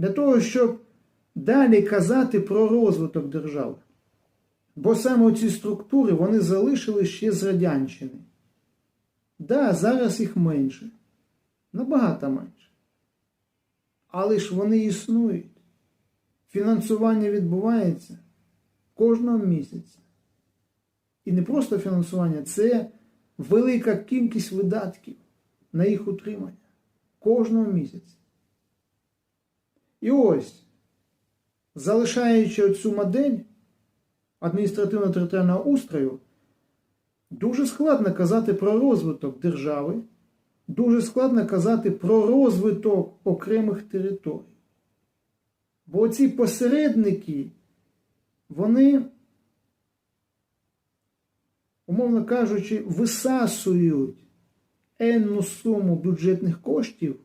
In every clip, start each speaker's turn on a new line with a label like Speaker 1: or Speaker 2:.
Speaker 1: для того, щоб далі казати про розвиток держави. Бо саме ці структури вони залишили ще з Радянщини. Да, зараз їх менше, набагато менше. Але ж вони існують. Фінансування відбувається кожного місяця. І не просто фінансування, це велика кількість видатків на їх утримання кожного місяця. І ось, залишаючи оцю модель адміністративно-територіального устрою, дуже складно казати про розвиток держави, дуже складно казати про розвиток окремих територій. Бо ці посередники, вони, умовно кажучи, висасують енну суму бюджетних коштів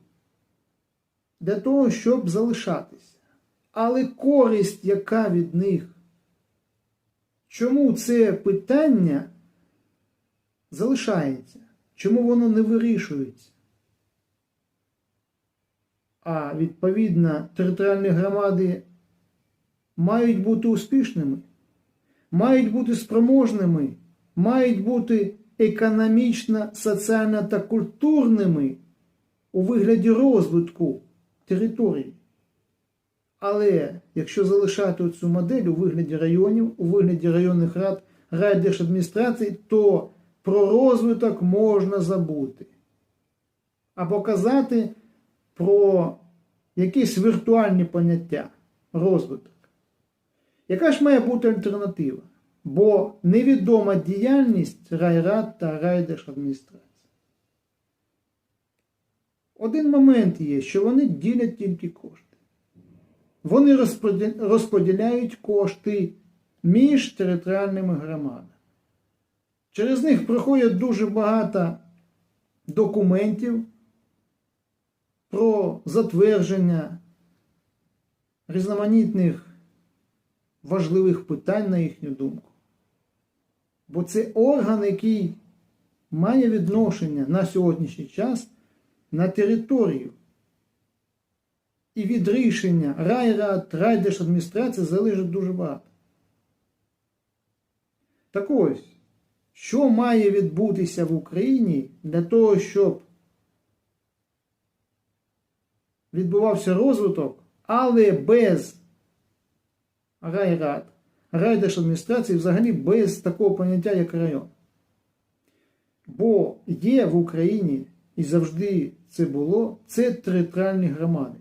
Speaker 1: для того, щоб залишатися. Але користь, яка від них? Чому це питання залишається? Чому воно не вирішується? А відповідно територіальні громади мають бути успішними, мають бути спроможними, мають бути економічно, соціально та культурними у вигляді розвитку території. Але якщо залишати цю модель у вигляді районів, у вигляді районних рад, райдержадміністрацій, то про розвиток можна забути. Або казати про якісь віртуальні поняття розвиток. Яка ж має бути альтернатива? Бо невідома діяльність райрад та райдержадміністрації. Один момент є, що вони ділять тільки кошти. Вони розподіляють кошти між територіальними громадами. Через них проходять дуже багато документів про затвердження різноманітних важливих питань, на їхню думку. Бо це орган, який має відношення на сьогоднішній час на територію. І від рішення райрад, райдержадміністрації залежить дуже багато. Так ось, що має відбутися в Україні для того, щоб відбувався розвиток, але без райрад, райдержадміністрації взагалі без такого поняття, як район. Бо є в Україні і завжди це було, це територіальні громади.